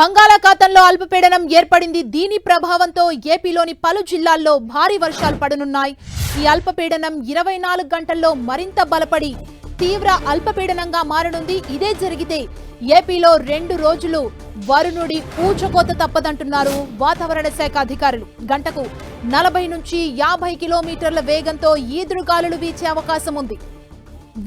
బంగాళాఖాతంలో అల్పపీడనం ఏర్పడింది. దీని ప్రభావంతో ఏపీలోని పలు జిల్లాల్లో భారీ వర్షాలు పడనున్నాయి. ఈ అల్పపీడనం ఇరవై నాలుగు గంటల్లో మరింత బలపడి తీవ్ర అల్పపీడనంగా మారనుంది. ఇదే జరిగితే ఏపీలో రెండు రోజులు వరుణుడి ఊచకోత తప్పదంటున్నారు వాతావరణ శాఖ అధికారులు. గంటకు నలభై నుంచి యాభై కిలోమీటర్ల వేగంతో ఈదురుగాలులు వీచే అవకాశం ఉంది.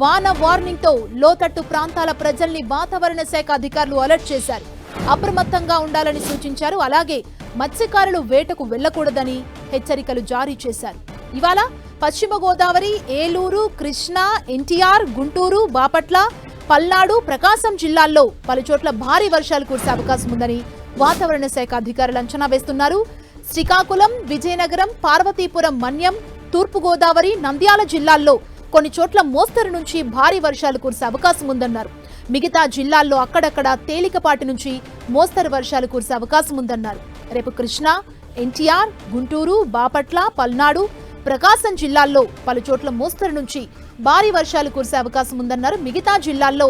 వాన వార్నింగ్తో లోతట్టు ప్రాంతాల ప్రజల్ని వాతావరణ శాఖ అధికారులు అలర్ట్ చేశారు. అప్రమత్తంగా ఉండాలని సూచించారు. అలాగే మత్స్యకారులు వేటకు వెళ్ళకూడదని హెచ్చరికలు జారీ చేశారు. ఇవాళ పశ్చిమ గోదావరి ఏలూరు కృష్ణా ఎన్టీఆర్ గుంటూరు బాపట్ల పల్నాడు ప్రకాశం జిల్లాల్లో పలుచోట్ల భారీ వర్షాలు కురిసే అవకాశం ఉందని వాతావరణ శాఖ అధికారులు అంచనా వేస్తున్నారు. శ్రీకాకుళం విజయనగరం పార్వతీపురం మన్యం తూర్పుగోదావరి నంద్యాల జిల్లాల్లో కొన్ని చోట్ల మోస్తరు నుంచి భారీ వర్షాలు కురిసే అవకాశం ఉందన్నారు. మిగతా జిల్లాల్లో అక్కడక్కడ తేలికపాటి నుంచి మోస్తరు వర్షాలు కురిసే అవకాశం ఉందన్నారు. రేపు కృష్ణా ఎన్టీఆర్ గుంటూరు బాపట్ల పల్నాడు ప్రకాశం జిల్లాల్లో పలు చోట్ల మోస్తరు నుంచి భారీ వర్షాలు కురిసే అవకాశం ఉందన్నారు. మిగతా జిల్లాల్లో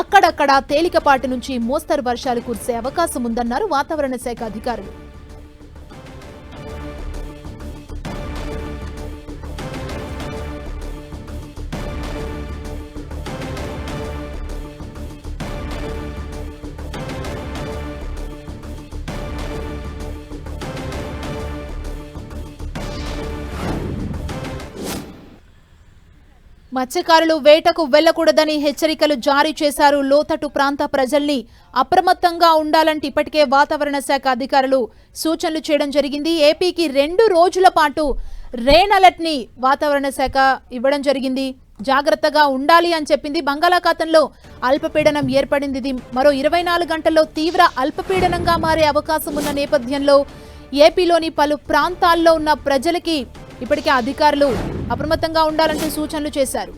అక్కడక్కడ తేలికపాటి నుంచి మోస్తరు వర్షాలు కురిసే అవకాశం ఉందన్నారు వాతావరణ శాఖ అధికారులు. మత్స్యకారులు వేటకు వెళ్ళకూడదని హెచ్చరికలు జారీ చేశారు. లోతట్టు ప్రాంత ప్రజల్ని అప్రమత్తంగా ఉండాలంటే ఇప్పటికే వాతావరణ శాఖ అధికారులు సూచనలు చేయడం జరిగింది. ఏపీకి రెండు రోజుల పాటు రెయిన్ అలర్ట్ని వాతావరణ శాఖ ఇవ్వడం జరిగింది. జాగ్రత్తగా ఉండాలి అని చెప్పింది. బంగాళాఖాతంలో అల్పపీడనం ఏర్పడింది. ఇది మరో ఇరవై నాలుగు గంటల్లో తీవ్ర అల్పపీడనంగా మారే అవకాశం ఉన్న నేపథ్యంలో ఏపీలోని పలు ప్రాంతాల్లో ఉన్న ప్రజలకి ఇప్పటికే అధికారులు అప్రమత్తంగా ఉండాలంటూ సూచనలు చేశారు.